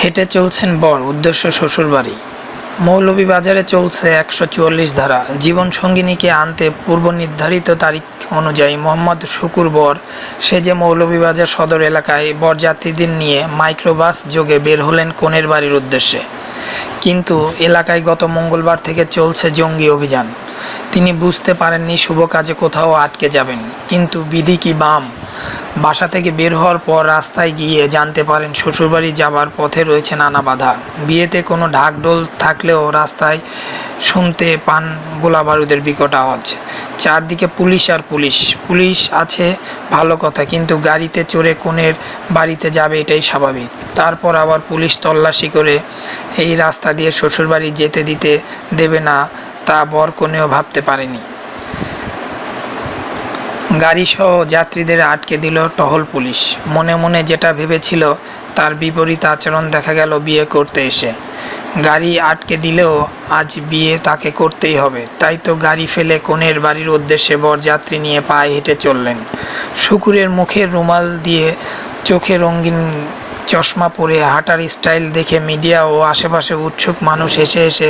হেঁটে চলছেন বর উদ্দেশ্য শ্বশুরবাড়ি মৌলভীবাজারে চলছে একশো চুয়াল্লিশ ধারা। জীবন সঙ্গিনীকে আনতে পূর্ব নির্ধারিত তারিখ অনুযায়ী মোহাম্মদ শুকুর বর সে যে মৌলভীবাজার সদর এলাকায় বরযাত্রীদের নিয়ে মাইক্রোবাস যোগে বের হলেন কনের বাড়ির উদ্দেশ্যে। কিন্তু এলাকায় গত মঙ্গলবার থেকে চলছে জঙ্গি অভিযান। তিনি বুঝতে পারেননি শুভ কাজে কোথাও আটকে যাবেন। কিন্তু বিধি কি বাম? বাসা থেকে বের হওয়ার পর রাস্তায় গিয়ে জানতে পারেন শ্বশুরবাড়ি যাবার পথে রয়েছে নানা বাধা। বিয়েতে কোনো ঢাকঢোল থাকলেও রাস্তায় শুনতে পান গোলা বারুদের বিকট আওয়াজ। চারদিকে পুলিশ আর পুলিশ। পুলিশ আছে, ভালো কথা, কিন্তু গাড়িতে চড়ে কোনের বাড়িতে যাবে এটাই স্বাভাবিক। তারপর আবার পুলিশ তল্লাশি করে, এই রাস্তা দিয়ে শ্বশুরবাড়ি যেতে দিতে দেবে না তা বর কনেও ভাবতে পারেনি। গাড়িসহ যাত্রীদের আটকে দিল টহল পুলিশ। মনে মনে যেটা ভেবেছিল, তার বিপরীত আচরণ দেখা গেল বিয়ে করতে এসে। গাড়ি আটকে দিলেও আজ বিয়ে তাকে করতেই হবে। তাই তো গাড়ি ফেলে কনের বাড়ির উদ্দেশ্যে বরযাত্রী নিয়ে পায়ে হেঁটে চললেন। শুকুরের মুখের রুমাল দিয়ে চোখে রঙিন চশমা পরে হাঁটার স্টাইল দেখে মিডিয়া ও আশেপাশে উৎসুক মানুষ এসে এসে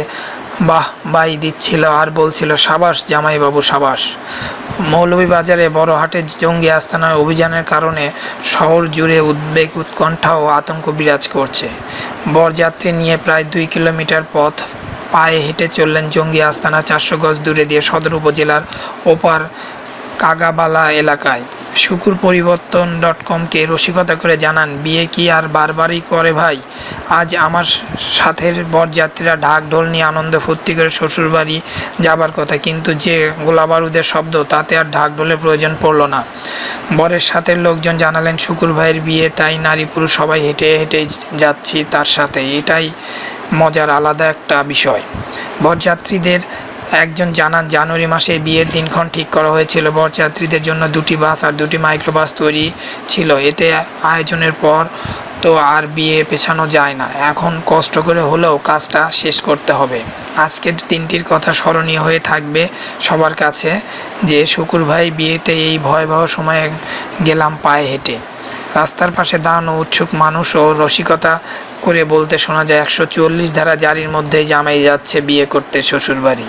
বাহ, বাই দিচ্ছিল আর বলছিল, সাবাস, জামাইবাবু, সাবাস। মৌলভীবাজারে বড় হাটে জঙ্গি আস্তানার অভিযানের কারণে শহর জুড়ে উদ্বেগ, উৎকণ্ঠা ও আতঙ্ক বিরাজ করছে। বরযাত্রী নিয়ে প্রায় দুই কিলোমিটার পথ পায়ে হেঁটে চললেন জঙ্গি আস্তানা চারশো গজ দূরে দিয়ে সদর উপজেলার ওপার কাগাবালা এলাকায়। শুকুর পরিবর্তন ডট কমকে রসিকতা করে জানান, বিয়ে কি আর বারবারই করে ভাই? আজ আমার সাথের বরযাত্রীরা ঢাক, ঢোল নিয়ে আনন্দ ফুর্তি করে শ্বশুরবাড়ি যাবার কথা। কিন্তু যে গোলাবারুদের শব্দ, তাতে আর ঢাক, ঢোলের প্রয়োজন পড়ল না। বরের সাথে লোকজন জানালেন, শুকুর ভাইয়ের বিয়ে, তাই নারী পুরুষ সবাই হেঁটে হেঁটে যাচ্ছি তার সাথে। এটাই মজার আলাদা একটা বিষয়। বরযাত্রীদের একজন জানান, জানুয়ারি মাসে বিয়ের দিনক্ষণ ঠিক করা হয়েছিল। বরযাত্রীদের জন্য দুটি বাস আর দুটি মাইক্রোবাস তৈরি ছিল। এতে আয়োজনের পর তো আর বিয়ে পেছানো যায় না। এখন কষ্ট করে হলেও কাজটা শেষ করতে হবে। আজকের দিনটির কথা স্মরণীয় হয়ে থাকবে সবার কাছে যে, শুকুর ভাই, বিয়েতে এই ভয়াবহ সময়ে গেলাম পায়ে হেঁটে। রাস্তার পাশে দাঁড়ানো উৎসুক মানুষ ও রসিকতা করে বলতে শোনা যায়, একশো চল্লিশ ধারা জারির মধ্যেই জামাই যাচ্ছে বিয়ে করতে শ্বশুরবাড়ি।